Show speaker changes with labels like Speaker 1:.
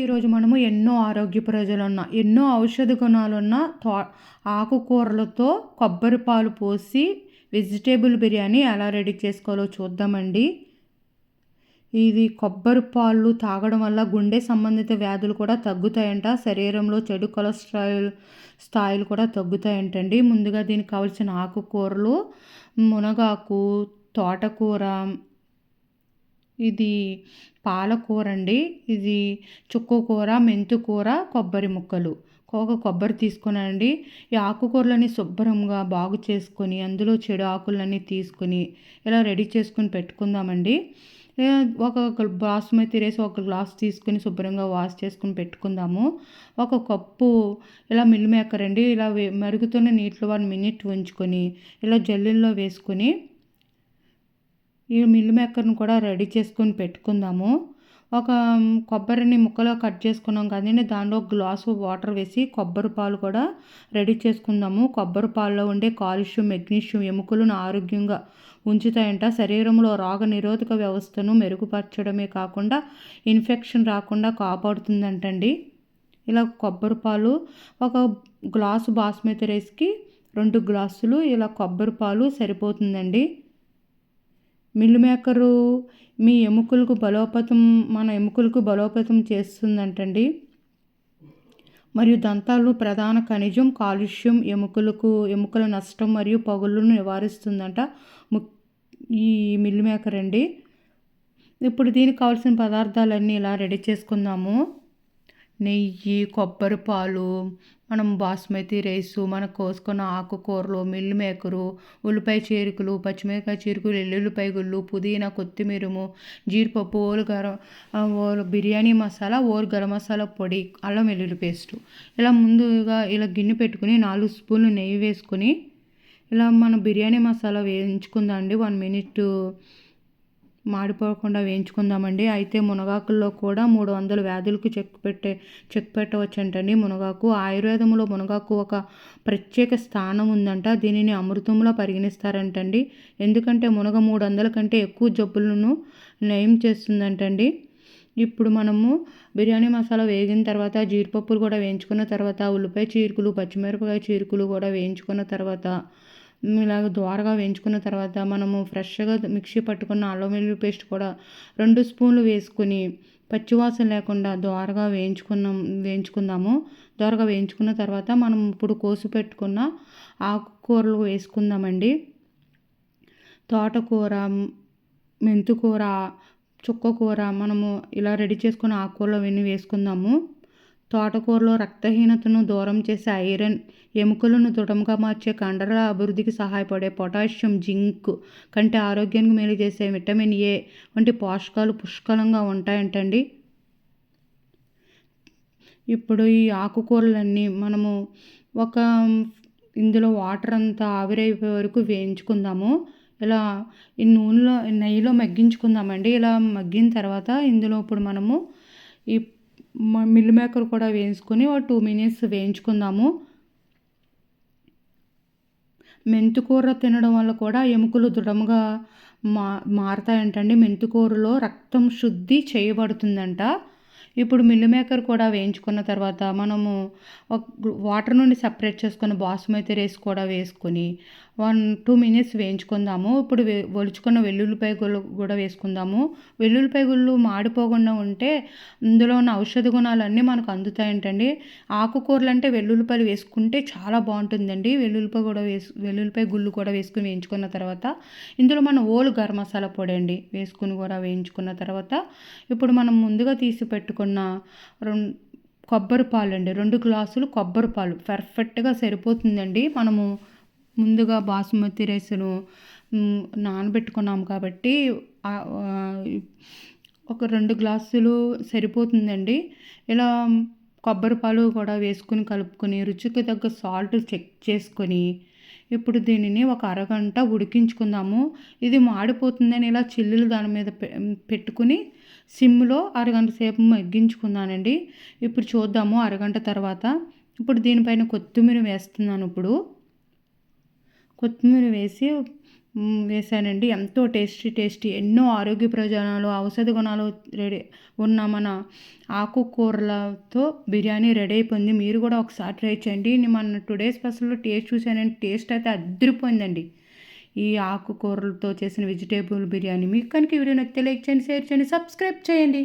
Speaker 1: ఈరోజు మనము ఎన్నో ఆరోగ్య ప్రజలున్న ఎన్నో ఔషధ గుణాలున్న తో ఆకుకూరలతో కొబ్బరి పాలు పోసి వెజిటేబుల్ బిర్యానీ ఎలా రెడీ చేసుకోవాలో చూద్దామండి ఇది కొబ్బరి పాలు తాగడం వల్ల గుండె సంబంధిత వ్యాధులు కూడా తగ్గుతాయంట శరీరంలో చెడు కొలెస్ట్రాల్ స్థాయిలు కూడా తగ్గుతాయంటండి ముందుగా దీనికి కావలసిన ఆకుకూరలు మునగాకు తోటకూర ఇది పాలకూర అండి ఇది చుక్కు కూర మెంతు కూర కొబ్బరి ముక్కలు ఒక కొబ్బరి తీసుకునండి ఈ ఆకుకూరలని శుభ్రంగా బాగు చేసుకొని అందులో చెడు ఆకులన్నీ తీసుకుని ఇలా రెడీ చేసుకుని పెట్టుకుందామండి ఒక బాస్మతి రైస్ ఒక గ్లాస్ తీసుకుని శుభ్రంగా వాష్ చేసుకుని పెట్టుకుందాము ఒక కప్పు ఇలా మిల్ మేకర్ అండి ఇలా మరుగుతున్న నీటిలో వన్ మినిట్ ఉంచుకొని ఇలా జల్లీల్లో వేసుకొని ఈ మిల్ మేకర్ని కూడా రెడీ చేసుకొని పెట్టుకుందాము ఒక కొబ్బరిని ముక్కలో కట్ చేసుకున్నాం కానీ దానిలో గ్లాసు వాటర్ వేసి కొబ్బరి పాలు కూడా రెడీ చేసుకుందాము కొబ్బరి పాల్లో ఉండే కాల్షియం మెగ్నీషియం ఎముకలను ఆరోగ్యంగా ఉంచుతాయంట శరీరంలో రోగ నిరోధక వ్యవస్థను మెరుగుపరచడమే కాకుండా ఇన్ఫెక్షన్ రాకుండా కాపాడుతుందంటండి ఇలా కొబ్బరి పాలు ఒక గ్లాసు బాస్మతి రైస్కి రెండు గ్లాసులు ఇలా కొబ్బరి పాలు సరిపోతుందండి మిల్లు మేకరు మీ ఎముకలకు బలోపతం మన ఎముకలకు బలోపేతం చేస్తుందంటండి మరియు దంతాలు ప్రధాన ఖనిజం కాలుష్యం ఎముకలకు ఎముకల నష్టం మరియు పగుళ్ళను నివారిస్తుందంట ఈ మిల్లు మేకర్ అండి ఇప్పుడు దీనికి కావాల్సిన పదార్థాలన్నీ ఇలా రెడీ చేసుకుందాము నెయ్యి కొబ్బరి పాలు మనం బాస్మతి రైసు మనం కోసుకున్న ఆకుకూరలు మిల్లు మేకరు ఉల్లిపాయ చీరికలు పచ్చిమిరపకాయ చీరికలు ఎల్లుల్లిపాయ గుళ్ళు పుదీనా కొత్తిమీరము జీడిపప్పు ఓలు గరం ఓలు బిర్యానీ మసాలా ఓలు గరం మసాలా పొడి అల్లం వెల్లుల్లి పేస్టు ఇలా ముందుగా ఇలా గిన్నె పెట్టుకుని నాలుగు స్పూన్లు నెయ్యి వేసుకొని ఇలా మనం బిర్యానీ మసాలా వేయించుకుందాం అండి వన్ మినిట్ మాడిపోకుండా వేయించుకుందామండి అయితే మునగాకుల్లో కూడా మూడు వందల వ్యాధులకు చెక్ పెట్టే చెక్ పెట్టవచ్చంటండి మునగాకు ఆయుర్వేదంలో మునగాకు ఒక ప్రత్యేక స్థానం ఉందంట దీనిని అమృతంలో పరిగణిస్తారంటండి ఎందుకంటే మునగ మూడు వందల కంటే ఎక్కువ జబ్బులను నయం చేస్తుందంటండి ఇప్పుడు మనము బిర్యానీ మసాలా వేగిన తర్వాత జీడిపప్పులు కూడా వేయించుకున్న తర్వాత ఉల్లిపాయ చీరుకులు పచ్చిమిరపకాయ చీరుకులు కూడా వేయించుకున్న తర్వాత ఇలాగ ద్వారగా వేయించుకున్న తర్వాత మనము ఫ్రెష్గా మిక్సీ పట్టుకున్న అల్లం వెల్లుల్లి పేస్ట్ కూడా రెండు స్పూన్లు వేసుకుని పచ్చివాసన లేకుండా ద్వారగా వేయించుకున్నాం వేయించుకుందాము ద్వారగా వేయించుకున్న తర్వాత మనం ఇప్పుడు కోసి పెట్టుకున్న ఆకుకూరలు వేసుకుందామండి తోటకూర మెంతుకూర చుక్కకూర మనము ఇలా రెడీ చేసుకున్న ఆకుకూరలు అవన్నీ వేసుకుందాము తోటకూరలో రక్తహీనతను దూరం చేసే ఐరన్ ఎముకలను దృఢంగా మార్చే కండరాల అభివృద్ధికి సహాయపడే పొటాషియం జింక్ కంటే ఆరోగ్యానికి మేలు చేసే విటమిన్ ఏ వంటి పోషకాలు పుష్కలంగా ఉంటాయంటండి ఇప్పుడు ఈ ఆకుకూరలన్నీ మనము ఒక ఇందులో వాటర్ అంతా ఆవిరైపోయే వరకు వేయించుకుందాము ఇలా ఈ నూనెలో నెయ్యిలో మగ్గించుకుందామండి ఇలా మగ్గిన తర్వాత ఇందులో ఇప్పుడు మనము ఈ మిల్ మేకర్ కూడా వేయించుకొని ఒక టూ మినిట్స్ వేయించుకుందాము మెంతికూర తినడం వల్ల కూడా ఎముకలు దృఢంగా మా మారుతాయంటండి మెంతుకూరలో రక్తం శుద్ధి చేయబడుతుందంట ఇప్పుడు మిల్లు మేకర్ కూడా వేయించుకున్న తర్వాత మనము వాటర్ నుండి సపరేట్ చేసుకున్న బాసుమతి రైస్ కూడా వేసుకొని వన్ టూ మినిట్స్ వేయించుకుందాము ఇప్పుడు ఒలుచుకున్న వెల్లుల్లిపాయ గుళ్ళు కూడా వేసుకుందాము వెల్లుల్లిపాయ గుళ్ళు మాడిపోకుండా ఉంటే ఇందులో ఉన్న ఔషధ గుణాలన్నీ మనకు అందుతాయంటండి ఆకుకూరలు అంటే వెల్లుల్లిపాయలు వేసుకుంటే చాలా బాగుంటుందండి వెల్లుల్లిపాయ కూడా వేసు వెల్లుల్లిపాయ గుళ్ళు కూడా వేసుకుని వేయించుకున్న తర్వాత ఇందులో మనం ఓలు గరం మసాలా పొడి అండి వేసుకుని కూడా వేయించుకున్న తర్వాత ఇప్పుడు మనం ముందుగా తీసి పెట్టుకుని తీసుకున్న రెండు కొబ్బరి పాలు అండి రెండు గ్లాసులు కొబ్బరి పాలు పర్ఫెక్ట్గా సరిపోతుందండి మనము ముందుగా బాసుమతి రైస్ను నానబెట్టుకున్నాం కాబట్టి ఒక రెండు గ్లాసులు సరిపోతుందండి ఇలా కొబ్బరి పాలు కూడా వేసుకుని కలుపుకొని రుచికి తగ్గ సాల్ట్ చెక్ చేసుకొని ఇప్పుడు దీనిని ఒక అరగంట ఉడికించుకుందాము ఇది మాడిపోతుందని ఇలా చిల్లులు దాని మీద పెట్టుకుని సిమ్లో అరగంట సేపు మగ్గించుకున్నానండి ఇప్పుడు చూద్దాము అరగంట తర్వాత ఇప్పుడు దీనిపైన కొత్తిమీర వేస్తున్నాను ఇప్పుడు కొత్తిమీర వేసి వేసానండి ఎంతో టేస్టీ టేస్టీ ఎన్నో ఆరోగ్య ప్రయోజనాలు ఔషధ గుణాలు రెడీ ఉన్న మన ఆకుకూరలతో బిర్యానీ రెడీ అయిపోయింది మీరు కూడా ఒకసారి ట్రై చేయండి మన టుడే స్పెషల్ టేస్ట్ చూశానండి టేస్ట్ అయితే అదిరిపోయిందండి ఈ ఆకుకూరలతో చేసిన వెజిటేబుల్ బిర్యానీ మీకు కనుక వీడియో నచ్చితే లైక్ చేయండి షేర్ చేయండి సబ్స్క్రైబ్ చేయండి